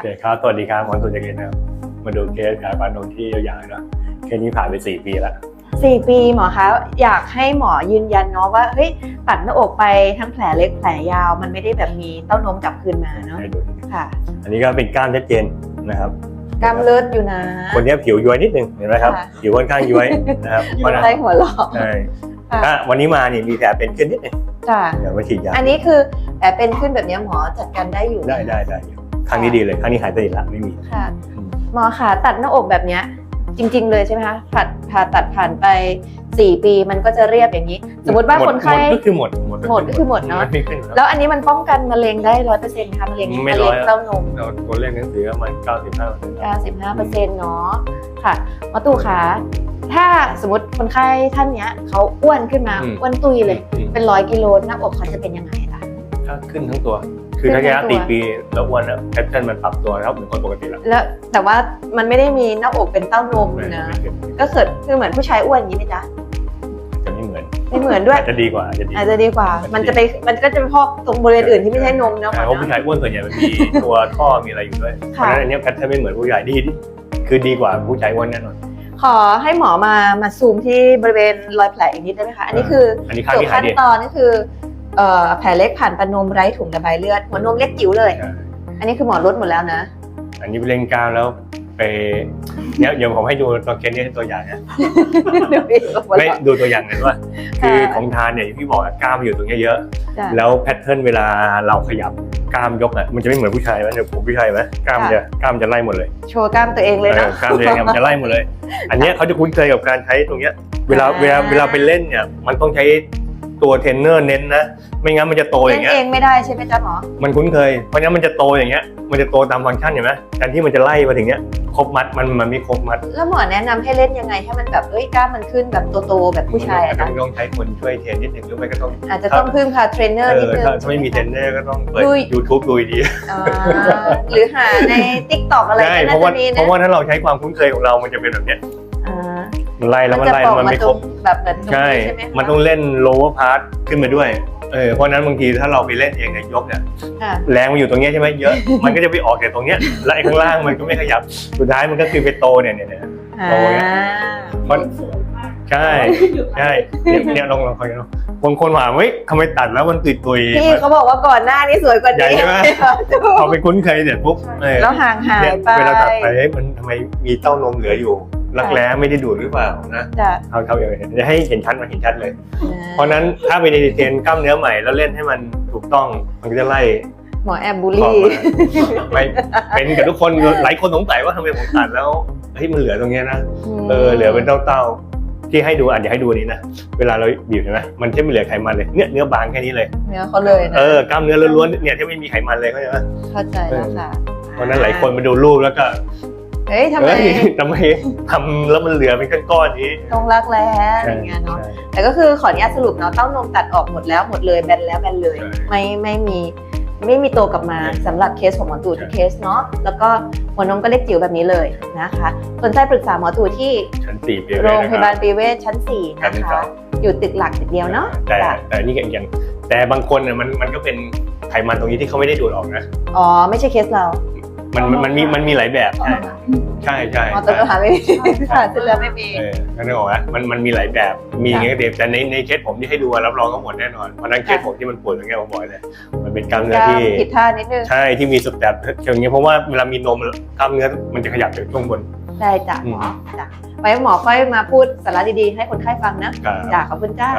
เคครับสวัสดีครับหมอสุจักรินนะครับมาดูเคสแผลฟันตรงที่ยาวๆเนอะเคสนี้ผ่านไปสี่ปีแล้วสี่ปีหมอคะอยากให้หมอยืนยันเนาะว่าเฮ้ยตัดหน้าอกไปทั้งแผลเล็กแผลยาว มันไม่ได้แบบมีเต้านมกลับคืนมาเนาะให้ดูนิดนึงค่ะ อันนี้ก็เป็นกล้ามชัดเจนนะครับกล้ามเลือดอยู่นะ คนนี้ผิวย้วยนิดนึงเห็นไหมครับค่ะผิวค่อนข้างย้วยนะครับอยู่เพราะฉะใต้นั้นหัวหลอกใช่ค่ะถ้าวันนี้มานี่มีแผลเป็นขึ้นนิดนึงจ้ะเดี๋ยวมาฉีดยาอันนี้คือแผลเป็นขึ้นแบบเนี้ยหมอจัดการได้อยู่ได้ได้ได้อยู่ ครั้งนี้ดีเลยครั้งนี้หายสนิทละไม่มีค่ะอืมหมอขาตัดหน้าอกแบบเนี้ยจริง ๆ เลยใช่ไหมคะผ่าผ่าตัดผ่านไป 4 ปีมันก็จะเรียบอย่างนี้ สมมติว่าหดคนไข้หมดก็คือหมดหมดหมดก็คือหมดเนอะไม่ขึ้นแล้วแล้วอันนี้มันป้องกันมะเร็งได้ร้อยเปอร์เซ็นต์คะมะเร็งไม่มะร้เร็อยงเต้านมเราตัวเลขหนังสือประมาณ95เปอร์เซ็นต์95เปอร์เซ็นต์เนาะค่ะหมอตู่คะถ้าสมมติคนไข้ท่านเนี้ยเขาอ้วนขึ้นมาอ้วนตุยเลย เป็นร้อยกิโลหน้าอกเขาจะเป็นยังไงล่ะถ้าขึ้นทั้งตัว คือขึ้ถ้านทั้แค่งตัวตีปีแล้วอ้วนแล้วแพทเทิร์นมันปรับตัวแล้วเหมือนคนปกติแล้วแล้วแต่ว่ามันไม่ได้มีหน้าอกเป็นเต้านมไม่นะไม่ขึ้นก็เกิดคือเหมือนผู้ชายอ้วนอย่างนี้ไหมจ๊ะจะไม่เหมือนไม่เหมือนด้วยอาจจะดีกว่าอาจจะดีอาจจะดีกว่า มันจะไปมันก็จะไปพอกตรงบริเวณอื่นที่ไม่ใช่นมเนาะหมใช่อเพราะผู้เนาะชายอ้วนส่วนใหญ่มันมีตัวท่อมีอะไรอยู่ด้วยเพค่ะราะฉะนั้นอันเนี้ยแพทเทิร์นไม่เหมือนผู้ชายดีดีคือดีกว่าผู้ชายอ้วนแน่นอนขอให้หมอมามาซูมที่บริเวณรอยแผลอีกนิดได้ไหมคะ อันนี้คืออันนี้ข้างจบที่หายขั้นดีตอนนี่คือเอ่อแผลเล็กผ่านปานนมไร้ถุงระบายเลือด หัวนมเล็กจิ๋วเลยใช่อันนี้คือหมอลดหมดแล้วนะ อันนี้เล่นกล้ามแล้วไปเนี่ยเดี๋ยวผมให้ดูตัวเคสนี้ตัวอย่างนะไม่ดูตัวอย่างหน่อยว่า คือของทานเนี่ยอย่างที่บอกอะกล้ามอยู่ตรงเนี้ยเยอะจ้ะแล้วแพทเทิร์นเวลาเราขยับกล้ามยกอะมันจะไม่เหมือนผู้ชายไหมเดี๋ยวผมผู้ชายไหมกล้ามค่ะจะกล้ามจะไล่หมดเลย โชว์กล้ามตัวเองเลยเอเนาะอกล้ามตัวเองอะมันจะไล่หมดเลย อันเนี้ยเขาจะคุ้นเคยกับการใช้ตรงเนี้ย เวลาอ่าเวลาเวลาไปเล่นเนี่ยมันต้องใช้ ตัวเทรนเนอร์เน้นนะ ไม่งั้นมันจะโตอเล่ย่านงเงี้ยเองไม่ได้ใช่ไหมจ๊ะหมอมันคุ้นเคย เพราะงั้นมันจะโตอย่างเงี้ย มันจะโตตามฟังก์ชันเห็นไหมแทนที่มันจะไล่มาถึงเนี้ยครบมัดมันมันไม่ครบมัด แล้วหมอแนะนำให้เล่นยังไงให้มันแบบเอ้ยกล้ามมันขึ้นแบบโตๆแบบผู้ชายอะต้อนะงต้องใช้คนช่วยเทรนนิดหนึ่งหรือไม่ก็ต้องอาจจะต้องพึ่งพาเทรนเนอเอร์นิดอนึงถ้าถ้าไม่มีเทรนเนอร์ก็ต้องเปิดดู YouTube ดูดีอ่าหรือหาใน t ิ k t o k อะไรใช่ก็เพน่าราะว่าจะมีเพนะราะว่าถ้าเราใช้ความคุ้นเคยของเรามันจะเป็นแบบเนี้ยอ่า มันไล่แล้วมันจะไล่ปอกมันมาไม่ตครรงบแบบแบบตรงใช่นี้ใช่ไหมคะมันต้องเล่น lower part ขึ้นมาด้วยเออเพราะฉะนั้นบางทีถ้าเราไปเล่นเองเนี่ยยกเนี่ยค่ะแรงมันอยู่ตรงเนี้ยใช่ไหมเยอะ มันก็จะไปออกแต่ตรงเนี้ยแล้วไอ้ข้างล่างมันก็ไม่ขยับสุดท้ายมันก็คือไปโตเนี่ยเนี่ยเนี่ยอ่าโตเนี่ยมันใช่ใช่เนี่ยเนี่ยลองลองคอยดูบางคนถามเฮ้ยทำไมตัดแล้วมันตุยตุยๆพี่เขาบอกว่าก่อนหน้านี้สวยกว่าใหญ่นี้ใช่ไหมพอไปคุ้นเคยเสร็จปุ๊บเออแล้วห่างหายเนี่ยไปเวลาตัดไปเฮ้ยมันทำไมมีเต้านมเหลืออยู่ รักแร้ไม่ได้ดูดหรือเปล่านะจ้ะเขาเขาอย่างนี้จะให้เห็นชัดมาเห็นชัดเลย เพราะฉะนั้นถ้าไปในเทรนกล้ามเนื้อใหม่แล้วเล่นให้มันถูกต้องมันก็จะไล่หมอแอบบูลออกลี่มาไม่เป็นกับทุกคนหลายคนสงสัยว่าทำไมผมตัดแล้วเฮ้ยมันเหลือตรงเนี้ยนะเออเหลือเป็นเต้าๆที่ให้ดูอะเดี๋ยวให้ดูอันนี้นะเวลาเราบีบเห็นไหมมันจะไม่เหลือไขมันเลยเนี่ยเนื้อบางแค่นี้เลยเนื้อเขาเลยนะเออกล้ามเนื้อล้วนๆเนี่ยที่ไม่มีไขมันเลยเข้าใจไหมเข้าใจแล้วค่ะเพราะฉะนั้นหลายคนมาดูรูปแล้วก็ เฮ้ยทำไมเฮ้ยทำไมทำแล้วมันเหลือเป็นก้อนๆนี้ต้องรักแร้อะไรอย่างเงี้ยเนาะแต่ก็คือขออนุญาตสรุปเนาะเต้านมตัดออกหมดแล้วหมดเลยแบนแล้วแบนเลยใช่ไม่ไม่มีไม่มีโตกลับมาใช่สำหรับเคสของหมอตู่ทุกใช่เคสเนาะแล้วก็หัวนมก็เล็กจิ๋วแบบนี้เลยนะคะสนใจปรึกษาหมอตู่ที่ชั้นสี่เปียโรงพยาบาลนะคปีเวชชั้น4ครับนะคะอยู่ตึกหลักตึกเดียวเนาะแต่จ้ะแต่นี่ก็อีกอย่างแต่บางคนเนี่ยมันมันก็เป็นไขมันตรงนี้ที่เขาไม่ได้ดูดออกนะ อ๋อ ไม่ใช่เคสเรา มันมันมันมีมันมีหลายแบบใช่ใช่ใช่หมอตู่หาไม่มีค่ะเสร็จแล้วไม่มีเออนั่นเองนะมันมันมีหลายแบบมีอย่างเงี้ยเดฟแต่ในในเคสผมที่ให้ดูอะรับรองก็หมดแน่นอนเพราะฉะนั้นเคสผมที่มันปวดอย่างเงี้ยผมบอกเลยมันเป็นกล้ามเนื้อก็ที่ผิดท่านิดนึงใช่ที่มีสเต็ปอย่างเงี้ยเพราะว่าเวลามีนมกล้ามเนื้อมันจะขยับจากช่วงบนได้จ้ะหมอจ้ะไว้หมอค่อยมาพูดสาระดีๆ ให้คนไข้ฟังนะกับจ้ะขอบคุณจ้า